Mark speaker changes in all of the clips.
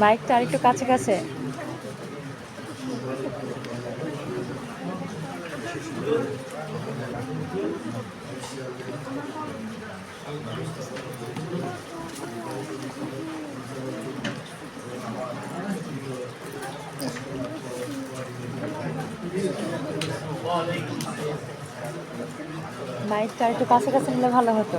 Speaker 1: মাইকটা আর একটু কাছে কাছে। মাইকটা আর একটু কাছে কাছে নিলে ভালো হতো।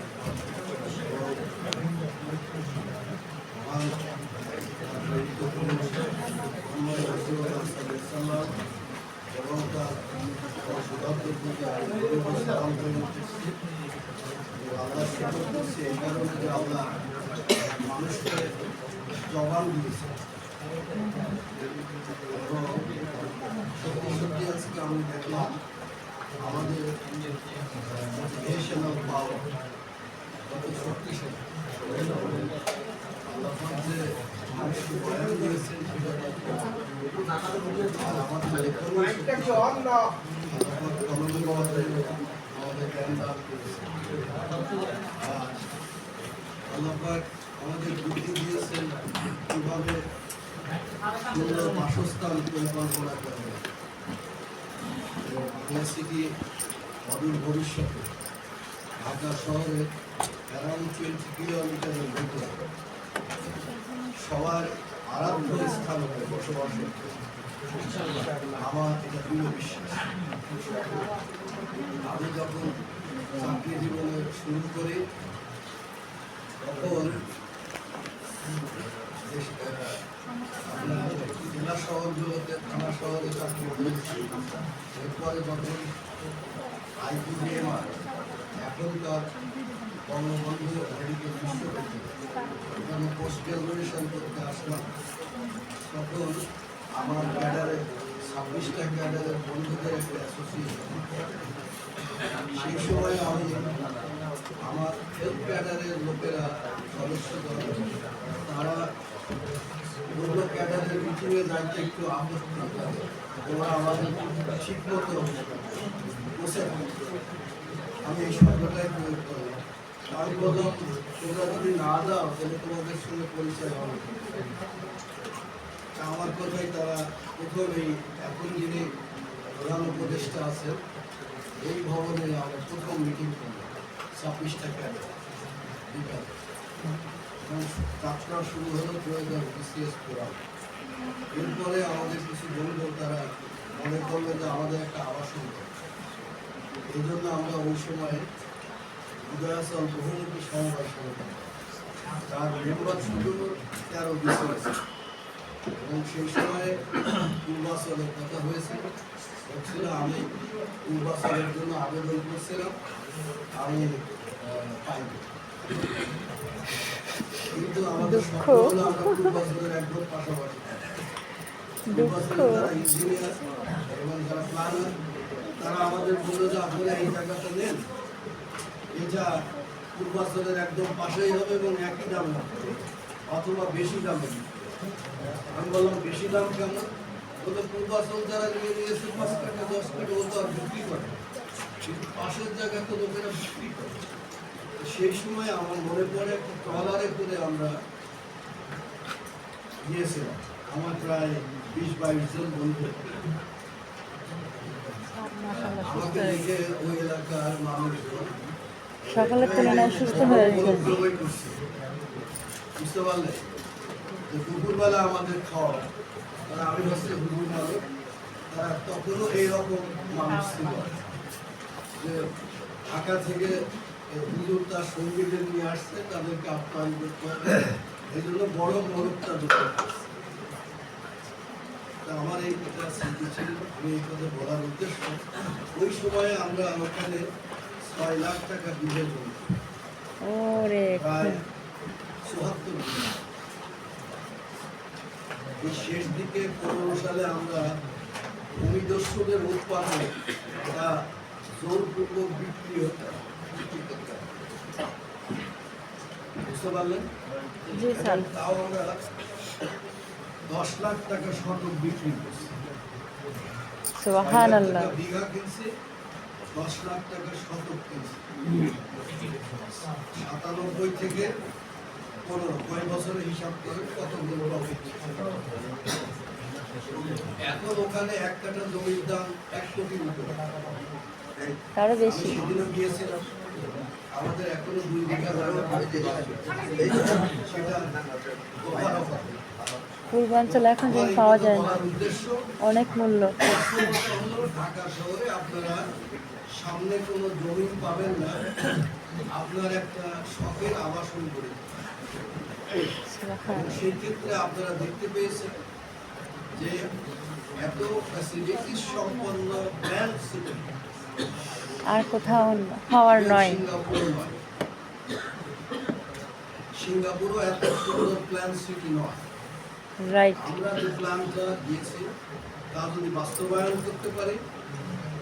Speaker 2: এবং তার সুধাত্মের দিকে সালাম করে উঠতেছি আল্লাহ শুক্র করছি এই কারণে যে আল্লাহ মানুষকে জবান দিয়েছে এবং সত্যি সত্যি আজকে আমি দেখলাম আমাদের মোটিভেশনাল পাওয়ার কত শক্তিশালী আল্লাহ পাক যে মানুষকে বয়ান দিয়েছেন সেটা আর আমাদের লেখানো আল্লাহ পাক কলমের মাধ্যমে আমাদের জ্ঞান দান করেছেন আর আল্লাহ পাক আমাদের বুদ্ধি দিয়েছেন কীভাবে সুন্দর বাসস্থান পরিকল্পনা করবে সিটি অদূর ভবিষ্যতে ঢাকা শহরে অ্যারাউন্ড টোয়েন্টি কিলোমিটারের ভিতরে সবার আরাধ্য স্থান হবে বসবাস। আমার এটা দৃঢ় বিশ্বাস আমি যখন চাকরি জীবনে শুরু করি, তখন জেলা শহরগুলোতে থানা শহরে চাকরি করেছি এরপরে যখন আইপিডিএমআর এখনকার বঙ্গবন্ধু মেডিকেল বিশ্ববিদ্যালয় পোস্ট গ্রাজুয়েশন করতে আসলাম তখন আমার ক্যাডারের ছাব্বিশটা ক্যাডারের বন্ধুদের একটা অ্যাসোসিয়েশন সেই সময় আমি আমার হেলথ ক্যাডারের লোকেরা সদস্য তারা অন্য ক্যাডারের মিটিংয়ে যাইতে একটু আপত্তি ওরা আমাদের ঠিক মতো আমি এই শব্দটাই প্রয়োগ করি আমি বললাম তোমরা যদি না দাও, তাহলে তোমাদের সঙ্গে পরিচয় হবে। আমার কথাই তারা প্রথমেই এখন যিনি প্রধান উপদেষ্টা আছেন, এই ভবনে আমরা প্রথম মিটিং করলাম ছাব্বিশটা ক্যাডার। বিকালে এবং যাত্রা শুরু হলো প্রয়োজন বিসিএস ফোরাম এরপরে আমাদের কিছু বন্ধু তারা মনে করল যে আমাদের একটা আবাসন। এই জন্য আমরা ওই সময় উদয়াচল বহুমুখী সমবায় সমিতি তার মেম্বার ছিল তেরো বিসিএস এবং সেই সময় পূর্বাচলের কথা হয়েছিল হচ্ছিল আমি পূর্বাচলের জন্য আবেদন করছিলাম। আমি পাইনি। ইঞ্জিনিয়ার এবং তারা আমাদের বলল যে আপনারা এই জায়গাটা নেন এটা পূর্বাচলের একদম পাশেই হবে এবং একই দাম অথবা বেশি দামে আমি বললাম বেশি দাম কেমন বলতে পূর্বাচল যারা নিয়ে নিয়েছে পাঁচ টাকা। দশ টাকা ও তো আর বিক্রি করে কিন্তু পাশের জায়গায় তো লোকেরা বিক্রি করে সেই সময় আমার মনে পড়ে একটা ট্রলারে করে আমরা গিয়েছিলাম। আমার প্রায় বিশ বাইশ জন বন্ধু। আমাকে দেখে ওই এলাকার মানুষজন
Speaker 1: সকালের তুলনায় সুস্থ হয়ে।
Speaker 2: বুঝতে পারলে? যে দুপুরবেলা আমাদের খাওয়া তারা আমি হচ্ছে হুজুর মালিক তারা তখনও এইরকম মানুষ ছিল যে ঢাকা থেকে হুজুর তার সঙ্গীদের নিয়ে আসছে তাদেরকে আপ্যায়ন করতে হবে। এই জন্য বড় মরকটা দিতে তা আমার এই এটা স্মৃতি ছিল আমি এই কথা বলার উদ্দেশ্য। ওই সময়ে আমরা ওখানে ছয় লাখ টাকা বিজয় করি
Speaker 1: ওরে।
Speaker 2: প্রায় চুয়াত্তর এই শেষ দিকে পনেরো সালে আমরা ভূমিদস্যুদের উৎপাদনে জোরপূর্বক বিক্রি হতে বিক্রি করতে বুঝতে পারলেন? তাও আমরা দশ লাখ টাকা শতক বিক্রি করছি। বিঘা কিনছি? দশ লাখ টাকা শতক কিনছি। সাতানব্বই থেকে পনেরো কয় বছরের হিসাব করে কতগুলো এখন ওখানে এক কাঠা জমির দাম এক কোটির উপরে
Speaker 1: তারও বেশি।
Speaker 2: আমাদের এখনও জমি
Speaker 1: পাওয়া যায় না। অনেক মূল্য।
Speaker 2: ঢাকা শহরে আপনারা সামনে কোনো জমি পাবেন না আপনার একটা শখের আবাসন করে। সেই ক্ষেত্রে আপনারা দেখতে পেয়েছেন যে এত ফ্যাসিলিটিস সম্পন্ন সিটি
Speaker 1: আর কোথাও হওয়ার নয়।
Speaker 2: সিঙ্গাপুর নয় সিঙ্গাপুরও এত সুন্দর প্ল্যান সিটি নয়।
Speaker 1: রাইট
Speaker 2: আমরা যে প্ল্যানটা দিয়েছি তা যদি বাস্তবায়ন করতে পারি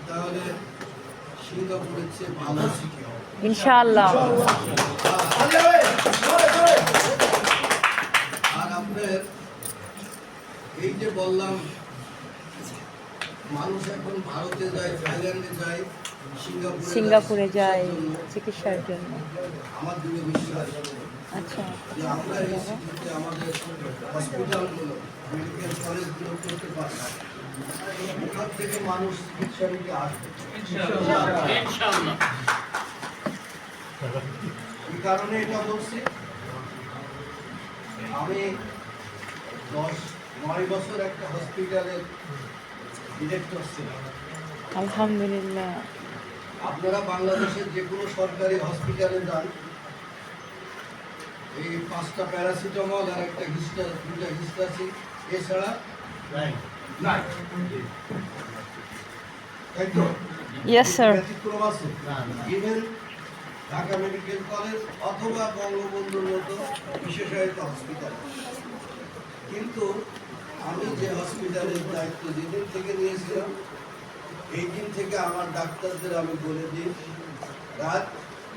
Speaker 2: তাহলে সিঙ্গাপুরের চেয়ে ভালো সিটি হবে।
Speaker 1: ইনশাআল্লাহ।
Speaker 2: আর আপনার এই যে বললাম মানুষ এখন ভারতে যায় থাইল্যান্ডে যায় সিঙ্গাপুরে
Speaker 1: সিঙ্গাপুরে যায় চিকিৎসার জন্য।
Speaker 2: আমার বিশ্বাস
Speaker 1: আচ্ছা।
Speaker 2: আমাদের হসপিটালগুলো মেডিকেল কলেজগুলো করতে পারি ওখান থেকে মানুষ চিকিৎসা নিতে আসবে। এই কারণে এটা বলছি? আমি দশ নয় বছর একটা হসপিটালের
Speaker 1: আলহামদুলিল্লাহ।
Speaker 2: আপনারা বাংলাদেশের যে কোনো সরকারি হসপিটালে যান এই পাঁচটা প্যারাসিটামল আর একটা হিস্টা দুটা হিস্টাসি এছাড়া নাই। তাই তো?
Speaker 1: ইয়েস স্যার
Speaker 2: ব্যতিক্রম আছে? ইভেন ঢাকা মেডিকেল কলেজ অথবা বঙ্গবন্ধুর মতো বিশেষায়িত হসপিটাল কিন্তু আমি যে হসপিটালের দায়িত্ব যেদিন থেকে নিয়েছিলাম এই দিন থেকে আমার ডাক্তারদের আমি বলে দিই রাত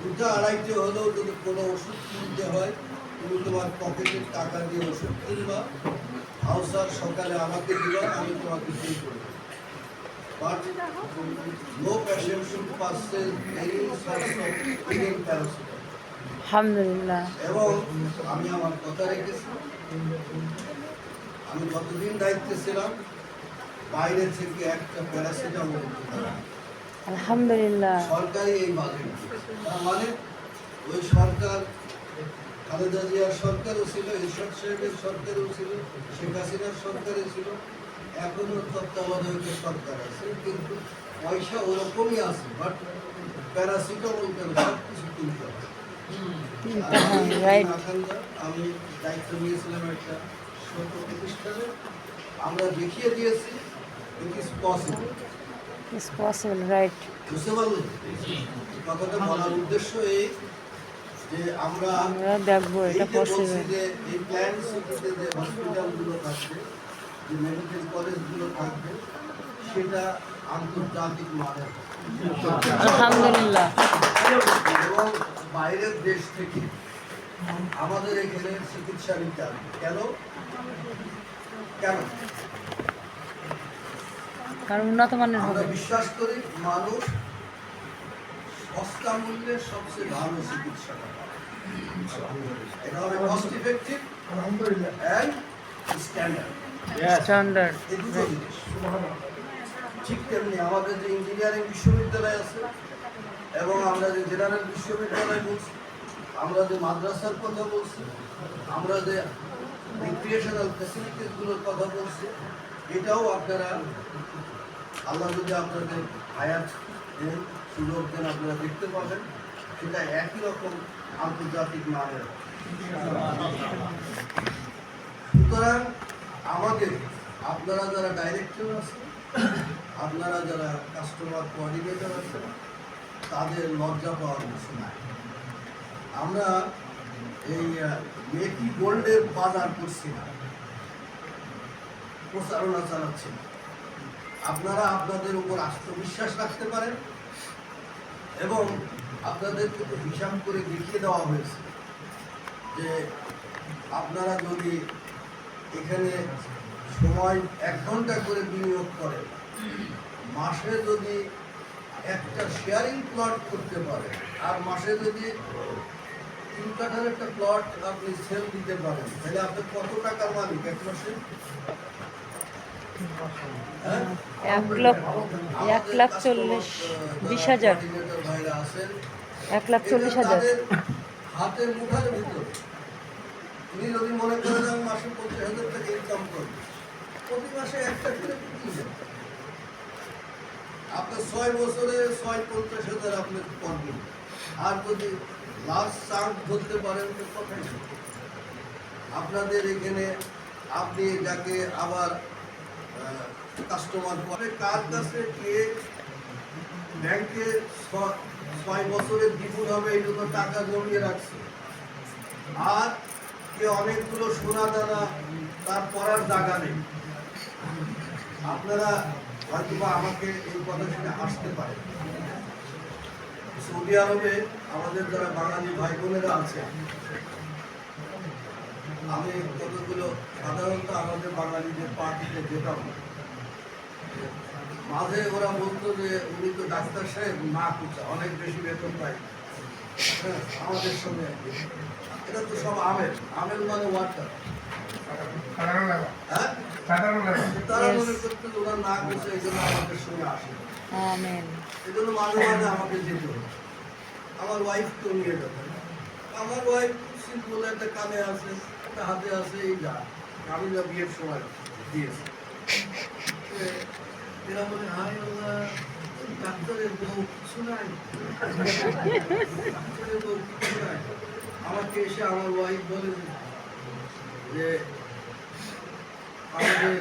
Speaker 2: দুটা আড়াইটে হলেও যদি কোনো ওষুধ কিনতে হয় তুমি তোমার পকেটের টাকা দিয়ে ওষুধ কিনবা হাউসার সকালে আমাকে দিবা আমি তোমাকে পে করব of Indian paracetamol.
Speaker 1: আলহামদুলিল্লাহ।
Speaker 2: এবং আমি আমার কথা রেখেছি। আমি যতদিন দায়িত্বে ছিলাম? বাইরে থেকে একটা প্যারাসিটামল
Speaker 1: আলহামদুলিল্লাহ।
Speaker 2: সরকারি এই বাজেট। তার মানে ওই সরকার খালেদা জিয়ার সরকারও ছিল ঈশ্বর সাহেবের সরকারও ছিল শেখ হাসিনার সরকারও ছিল। এখনও তত্ত্বাবধায়ক সরকার আছে কিন্তু পয়সা ওরকমই আছে বাট প্যারাসিটামল কেন? সব কিছু কিনতে হবে আমি দায়িত্ব নিয়েছিলাম একটা প্রতিষ্ঠানে আমরা দেখিয়ে দিয়েছি it is possible
Speaker 1: is possible right
Speaker 2: বুঝতে পারলেন? কথাটা বলার উদ্দেশ্য এই যে আমরা
Speaker 1: আমরা দেখব এটা পসিবল
Speaker 2: যে এই প্ল্যান সিটিতে যে হসপিটালগুলো থাকবে যে মেডিকেল কলেজগুলো থাকবে সেটা আন্তর্জাতিক মানের।
Speaker 1: আলহামদুলিল্লাহ।
Speaker 2: এবং বাইরের দেশ থেকে আমাদের এখানে চিকিৎসা নিতে আসবে কেন? কেন?
Speaker 1: কারণ উন্নত মানের হবে।
Speaker 2: বিশ্বাস করি মানুষ সস্তা মূল্যে সবচেয়ে ভালো চিকিৎসা। এটা হবে cost effective and standard
Speaker 1: standard
Speaker 2: এই দুটো জিনিস। ঠিক তেমনি আমাদের যে ইঞ্জিনিয়ারিং বিশ্ববিদ্যালয় আছে এবং আমরা যে জেনারেল বিশ্ববিদ্যালয় বলছি আমরা যে মাদ্রাসার কথা বলছি, আমরা যে রিক্রিয়েশনাল ফ্যাসিলিটিসগুলোর কথা বলছি, এটাও আপনারা, আল্লাহ যদি আপনাদের হায়াত দেন, সুযোগ দেন, আপনারা দেখতে পাবেন, সেটা একই রকম আন্তর্জাতিক মানের। সুতরাং আমাদের, আপনারা যারা ডাইরেক্টর আছে আপনারা যারা কাস্টমার কোঅর্ডিনেটর আছে তাদের লজ্জা পাওয়ার কিছু নাই। আমরা এই মেকি গোল্ডের বাজার করছি না। প্রচারণা চালাচ্ছি না। আপনারা আপনাদের উপর আত্মবিশ্বাস রাখতে পারেন এবং আপনাদের হিসাব করে দেখিয়ে দেওয়া হয়েছে যে আপনারা যদি এখানে সময় এক ঘণ্টা করে বিনিয়োগ করেন, মাসে যদি একটা শেয়ারিং প্লট করতে পারেন, আর মাসে যদি তিন কাঠার একটা প্লট আপনি সেল দিতে পারেন। তাহলে আপনি কত টাকার মালিক? এক মাসে? হ্যাঁ?
Speaker 1: এক লক্ষ এক লাখ চল্লিশ বিশ হাজার। এক লাখ চল্লিশ হাজার।
Speaker 2: হাতের মুঠার ভিতরে। উনি যদি মনে করেন আমি মাসে পঞ্চাশ হাজার টাকা ইনকাম করি প্রতি মাসে একটা করে আপনার ছয় বছরে ছয় পঞ্চাশ হাজার আপনি করবেন আর যদি লাস্ট চান্স ধরতে পারেন তো আপনাদের এখানে আপনি যাকে আবার কাস্টমার পরে কার কাছে গিয়ে ব্যাংকে ছয় বছরের দ্বিগুণ হবে এই জন্য টাকা জমিয়ে রাখছে। আর কে অনেকগুলো সোনা দানা তার পড়ার জায়গা নেই। আপনারা হয়তো আমাকে এই কথা শুনে আসতে পারে সৌদি আরবে আমাদের যারা বাঙালি ভাই বোনেরা আছে আমি কতগুলো সাধারণত আমাদের বাঙালিদের পার্টিতে যেতাম। মাঝে ওরা বলতো যে উনি তো ডাক্তার সাহেব না কুচা অনেক বেশি বেতন পাই হ্যাঁ, আমাদের সঙ্গে এটা তো সব আমের আমের মানে ওয়াটার। হ্যাঁ? তারা মনে করতো ওরা না কুচা এই জন্য আমাদের সঙ্গে আসে এই জন্য মাঝে মাঝে আমাকে যেতে হতো আমার ওয়াইফ তো নিয়ে যেত আমার ওয়াইফ সিম্পল একটা কানে আছে একটা হাতে আছে এই যা। আমি যা বিয়ের সময় দিয়েছি। এরা বলে হাই আল্লাহ ডাক্তারের বউ কিছু নাই। ডাক্তারের বউ কিছু নাই। আমাকে এসে আমার ওয়াইফ বলে যে আমাদের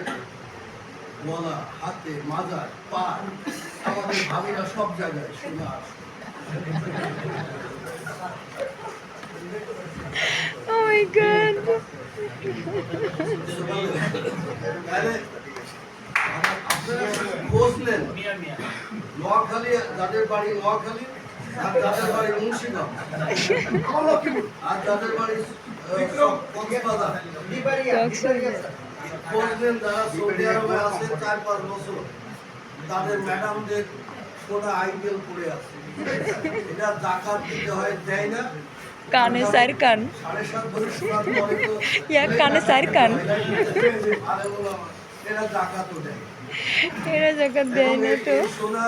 Speaker 2: গলা হাতে মাজার পা আমাদের ভাবিরা সব জায়গায় শোনা
Speaker 1: ও মাই গড
Speaker 2: বসলেন। নোয়াখালী যাদের বাড়ি নোয়াখালী আর যাদের বাড়ি মুন্সিগঞ্জ। আর যাদের বাড়ি কক্সবাজার। বসলেন যারা সৌদি আরবে আছে চার পাঁচ বছর তাদের ম্যাডামদের সোনা আইপিএল করে আছে। এটা জাকাত দিতে হয় দেয় না।
Speaker 1: কানে সার কান। ইয়া কানে সার কান।
Speaker 2: এরা জাকাতও দেয়।
Speaker 1: এরা জায়গা দেয় না তো।
Speaker 2: সোনা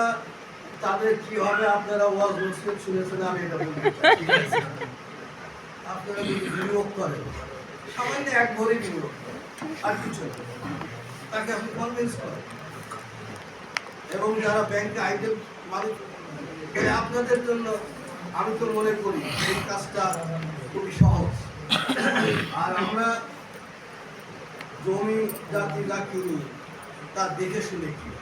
Speaker 2: তাদের কি হবে আপনারা ওয়াজ মুসলিম শুনেছেন আমি এটা আছে? আপনারা যদি বিনিয়োগ করেন সামান্য এক ভরি বিনিয়োগ। আর কিছু তাকে আপনি কনভিন্স করেন এবং যারা ব্যাংকে আইটেম মালিক আপনাদের জন্য, আমি তো মনে করি এই কাজটা খুবই সহজ। আর আমরা জমি জাতি যা কিনি, তা দেখে শুনে কিনি।